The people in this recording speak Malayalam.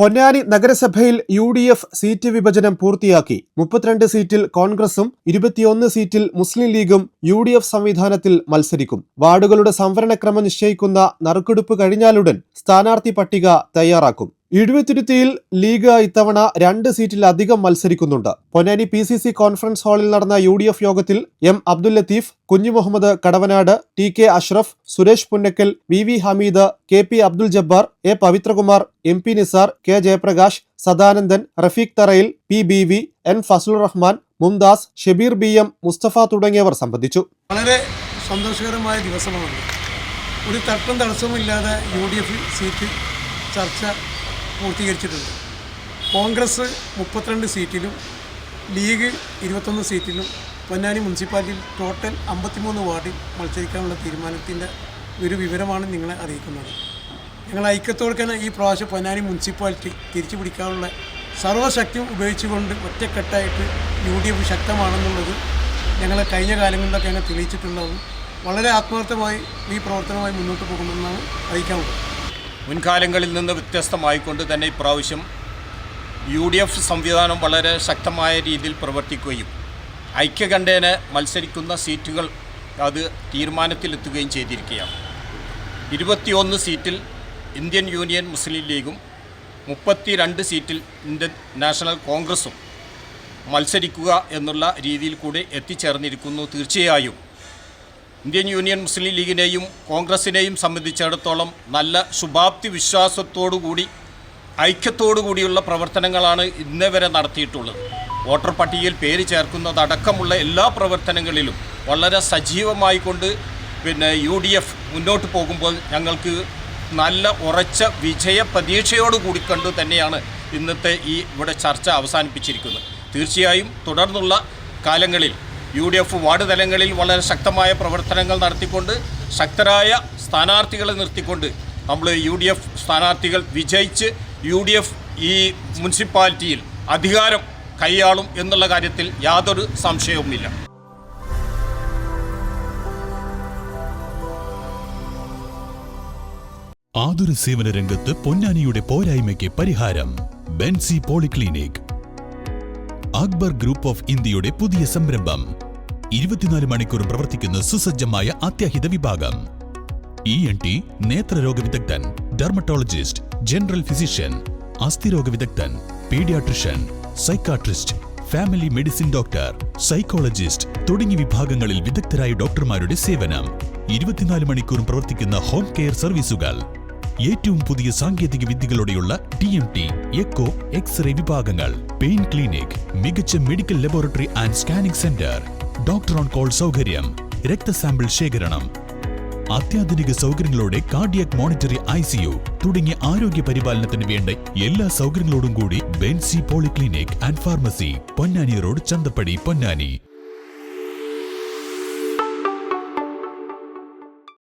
പൊന്നാനി നഗരസഭയിൽ യു ഡി എഫ് സീറ്റ് വിഭജനം പൂർത്തിയാക്കി. മുപ്പത്തിരണ്ട് സീറ്റിൽ കോൺഗ്രസും ഇരുപത്തിയൊന്ന് സീറ്റിൽ മുസ്ലിം ലീഗും യു ഡി എഫ് സംവിധാനത്തിൽ മത്സരിക്കും. വാർഡുകളുടെ സംവരണക്രമം നിശ്ചയിക്കുന്ന നറുക്കെടുപ്പ് കഴിഞ്ഞാലുടൻ സ്ഥാനാർത്ഥി പട്ടിക തയ്യാറാക്കും. ഇഴുവത്തുരുത്തിയിൽ ലീഗ് ഇത്തവണ രണ്ട് സീറ്റിലധികം മത്സരിക്കുന്നുണ്ട്. Ponnani P C C conference ഹാളിൽ നടന്ന യു ഡി എഫ് യോഗത്തിൽ M Abdul Latheef Kunhu Muhammad Kadavanad T K Ashraf Suresh Punnakkal V V Hameed K P Abdul Jabbar A Pavithrakumar M P Nisar K Jayaprakash Sadanandan Rafeeq Tharayil P B V N Fazalur Rahman Mumtaz Shabeer B M Musthafa തുടങ്ങിയവർ സംബന്ധിച്ചു. വളരെ സന്തോഷകരമായ ദിവസമാണ്. ഒരു തർക്കം ഇല്ലാതെ യു ഡി എഫ് സീറ്റ് ചർച്ച പൂർത്തീകരിച്ചിട്ടുണ്ട്. കോൺഗ്രസ് മുപ്പത്തിരണ്ട് സീറ്റിലും ലീഗ് ഇരുപത്തൊന്ന് സീറ്റിലും പൊന്നാനി മുനിസിപ്പാലിറ്റിയിൽ ടോട്ടൽ അമ്പത്തിമൂന്ന് വാർഡിൽ മത്സരിക്കാനുള്ള തീരുമാനത്തിന്റെ ഒരു വിവരമാണ് നിങ്ങളെ അറിയിക്കുന്നത്. ഞങ്ങൾ ഐക്യത്തോടെ തന്നെ ഈ പ്രാവശ്യം പൊന്നാനി മുനിസിപ്പാലിറ്റി തിരിച്ചു പിടിക്കാനുള്ള സർവശക്തിയും ഉപയോഗിച്ചുകൊണ്ട് ഒറ്റക്കെട്ടായിട്ട് യു ഡി എഫ് ശക്തമാണെന്നുള്ളത് ഞങ്ങളെ കഴിഞ്ഞ കാലങ്ങളിലൊക്കെ ഞങ്ങൾ തെളിയിച്ചിട്ടുള്ളതും വളരെ ആത്മാർത്ഥമായി ഈ പ്രവർത്തനവുമായി മുന്നോട്ട് പോകുമെന്നാണ് അറിയിക്കാനുള്ളത്. മുൻകാലങ്ങളിൽ നിന്ന് വ്യത്യസ്തമായിക്കൊണ്ട് തന്നെ ഇപ്രാവശ്യം യു ഡി എഫ് സംവിധാനം വളരെ ശക്തമായ രീതിയിൽ പ്രവർത്തിക്കുകയും ഐക്യകണ്ഠേന മത്സരിക്കുന്ന സീറ്റുകൾ അത് തീരുമാനത്തിലെത്തുകയും ചെയ്തിരിക്കുകയാണ്. ഇരുപത്തിയൊന്ന് സീറ്റിൽ ഇന്ത്യൻ യൂണിയൻ മുസ്ലിം ലീഗും മുപ്പത്തിരണ്ട് സീറ്റിൽ ഇന്ത്യൻ നാഷണൽ കോൺഗ്രസും മത്സരിക്കുക എന്നുള്ള രീതിയിൽ കൂടി എത്തിച്ചേർന്നിരിക്കുന്നു തീർച്ചയായും. ഇന്ത്യൻ യൂണിയൻ മുസ്ലിം ലീഗിനെയും കോൺഗ്രസിനെയും സംബന്ധിച്ചിടത്തോളം നല്ല ശുഭാപ്തി വിശ്വാസത്തോടുകൂടി ഐക്യത്തോടുകൂടിയുള്ള പ്രവർത്തനങ്ങളാണ് ഇന്നേ വരെ നടത്തിയിട്ടുള്ളത്. വോട്ടർ പട്ടികയിൽ പേര് ചേർക്കുന്നതടക്കമുള്ള എല്ലാ പ്രവർത്തനങ്ങളിലും വളരെ സജീവമായി കൊണ്ട് പിന്നെ യു ഡി എഫ് മുന്നോട്ട് പോകുമ്പോൾ ഞങ്ങൾക്ക് നല്ല ഉറച്ച വിജയ പ്രതീക്ഷയോട് കൂടി കണ്ടു തന്നെയാണ് ഇന്നത്തെ ഈ ഇവിടെ ചർച്ച അവസാനിപ്പിച്ചിരിക്കുന്നത്. തീർച്ചയായും തുടർന്നുള്ള കാലങ്ങളിൽ യു ഡി എഫ് വാർഡ് തലങ്ങളിൽ വളരെ ശക്തമായ പ്രവർത്തനങ്ങൾ നടത്തിക്കൊണ്ട് ശക്തരായ സ്ഥാനാർത്ഥികളെ നിർത്തിക്കൊണ്ട് നമ്മൾ യു ഡി എഫ് സ്ഥാനാർത്ഥികൾ വിജയിച്ച് യു ഡി എഫ് ഈ മുനിസിപ്പാലിറ്റിയിൽ അധികാരം കൈയാളും എന്നുള്ള കാര്യത്തിൽ യാതൊരു സംശയവുമില്ല. ആതുര സേവന രംഗത്ത് പൊന്നാനിയുടെ പോരായ്മയ്ക്ക് പരിഹാരം Benzy polyclinic. Akbar group of ഇന്ത്യയുടെ പുതിയ സംരംഭം. ഇരുപത്തിനാല് മണിക്കൂറും പ്രവർത്തിക്കുന്ന സുസജ്ജമായ അത്യാഹിത വിഭാഗം. ഇ എൻ ടി നേത്രരോഗ വിദഗ്ധൻ ഡെർമറ്റോളജിസ്റ്റ് ജനറൽ ഫിസിഷ്യൻ അസ്ഥിരോഗ വിദഗ്ധൻ paediatrician psychiatrist family medicine doctor psychologist തുടങ്ങിയ വിഭാഗങ്ങളിൽ വിദഗ്ധരായ ഡോക്ടർമാരുടെ സേവനം. ഇരുപത്തിനാല് മണിക്കൂറും പ്രവർത്തിക്കുന്ന ഹോം കെയർ സർവീസുകൾ ഏറ്റവും പുതിയ സാങ്കേതിക വിദ്യകളോടെയുള്ള T M T echo X ray വിഭാഗങ്ങൾ പെയിൻ ക്ലിനിക് മികച്ച medical laboratory and scanning centre doctor on call സൗകര്യം രക്തസാമ്പിൾ ശേഖരണം അത്യാധുനിക സൗകര്യങ്ങളോടെ കാർഡിയക് മോണിറ്ററി ഐ സിയു തുടങ്ങിയ ആരോഗ്യ പരിപാലനത്തിന് വേണ്ട എല്ലാ സൗകര്യങ്ങളോടും കൂടി Benzy polyclinic and pharmacy Ponnani road Chanthappadi Ponnani.